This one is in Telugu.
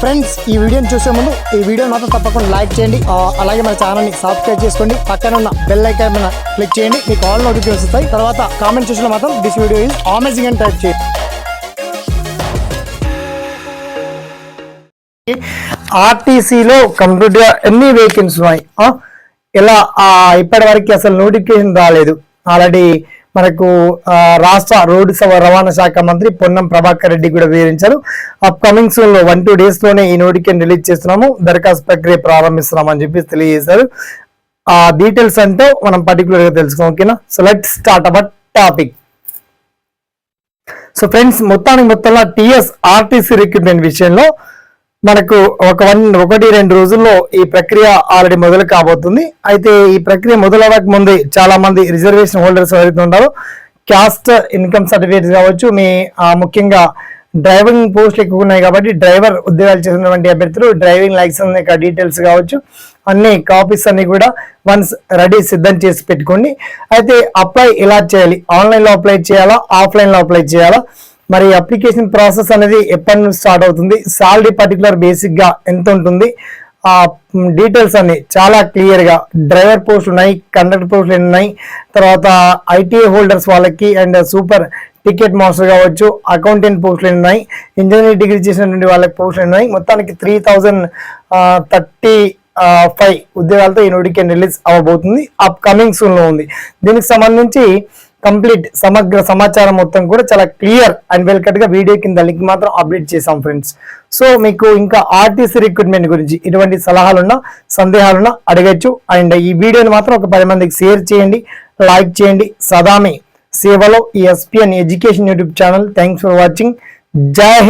ఫ్రెండ్స్ ఈ వీడియోని చూసే ముందు ఈ వీడియో మాత్రం తప్పకుండా లైక్ చేయండి. అలాగే మన ఛానల్ని సబ్స్క్రైబ్ చేసుకోండి. పక్కన ఉన్న బెల్ ఐకాన్ మీద క్లిక్ చేయండి. మీకు ఆల్ నోటిఫికేషన్ వస్తాయి. తర్వాత కామెంట్ చూసిన మాత్రం దిస్ వీడియో ఈజ్ అమేజింగ్ అని టైప్ చేయండి. ఆర్టీసీలో కంప్లీట్గా ఎన్ని వేకెన్సీ ఉన్నాయి? ఇలా ఇప్పటి వరకు అసలు నోటిఫికేషన్ రాలేదు. ఆల్రెడీ మనకు రాష్ట్ర రోడ్డు రవాణా శాఖ మంత్రి పొన్నం ప్రభాకర్ రెడ్డి కూడా వివరించారు. అప్కమింగ్ సూన్లో వన్ టూ డేస్లోనే ఈ నోటిఫికేషన్ రిలీజ్ చేస్తున్నాము. దరఖాస్తు ప్రక్రియ ప్రారంభిస్తున్నాం అని చెప్పి తెలియజేశారు. ఆ డీటెయిల్స్ అంటే మనం పర్టికులర్గా తెలుసుకున్నాం ఓకేనా? So let start about topic so friends మొత్తానికి మొత్తంలో టిఎస్ ఆర్టీసీ రిక్రూట్మెంట్ విషయంలో మనకు ఒక వన్ ఒకటి రెండు రోజుల్లో ఈ ప్రక్రియ ఆల్రెడీ మొదలు కాబోతుంది. అయితే ఈ ప్రక్రియ మొదలవక ముందే చాలా మంది రిజర్వేషన్ హోల్డర్స్ ఎవరైతే ఉన్నారో క్యాస్ట్ ఇన్కమ్ సర్టిఫికేట్స్ కావచ్చు మీ ముఖ్యంగా డ్రైవింగ్ పోస్టులు ఎక్కువ ఉన్నాయి కాబట్టి డ్రైవర్ ఉద్యోగాలు చేసినటువంటి అభ్యర్థులు డ్రైవింగ్ లైసెన్స్ యొక్క డీటెయిల్స్ కావచ్చు అన్ని కాపీస్ అన్ని కూడా వన్స్ రెడీ సిద్ధం చేసి పెట్టుకోండి. అయితే అప్లై ఎలా చేయాలి? ఆన్లైన్లో అప్లై చేయాలా? ఆఫ్లైన్లో అప్లై చేయాలా? మరి అప్లికేషన్ ప్రాసెస్ అనేది ఎప్పటి నుంచి స్టార్ట్ అవుతుంది? సాలరీ పర్టికులర్ బేసిక్గా ఎంత ఉంటుంది? ఆ డీటెయిల్స్ అన్ని చాలా క్లియర్గా డ్రైవర్ పోస్టులు ఉన్నాయి కండక్టర్ పోస్టులు ఉన్నాయి తర్వాత ఐటీఐ హోల్డర్స్ వాళ్ళకి అండ్ సూపర్ టికెట్ మాస్టర్ కావచ్చు అకౌంటెంట్ పోస్టులు ఉన్నాయి ఇంజనీరింగ్ డిగ్రీ చేసినటువంటి వాళ్ళకి పోస్టులు ఉన్నాయి మొత్తానికి త్రీ థౌజండ్ థర్టీ ఫైవ్ ఉద్యోగాలతో ఈ నోటిఫికేషన్ రిలీజ్ అవ్వబోతుంది అప్ కమింగ్ సూన్లో ఉంది. దీనికి సంబంధించి కంప్లీట్ సమగ్ర సమాచారం మొత్తం కూడా చాలా క్లియర్ అండ్ వెల్ కట్గా వీడియో కింద లింక్ మాత్రం అప్డేట్ చేసాం ఫ్రెండ్స్. సో మీకు ఇంకా ఆర్టీసీ రిక్రూట్మెంట్ గురించి ఇటువంటి సలహాలున్నా సందేహాలున్నా అడగచ్చు. అండ్ ఈ వీడియోని మాత్రం ఒక పది మందికి షేర్ చేయండి లైక్ చేయండి. సదామి సేవలో ఈ SPN education YouTube channel. Thanks for watching. జై హింద్.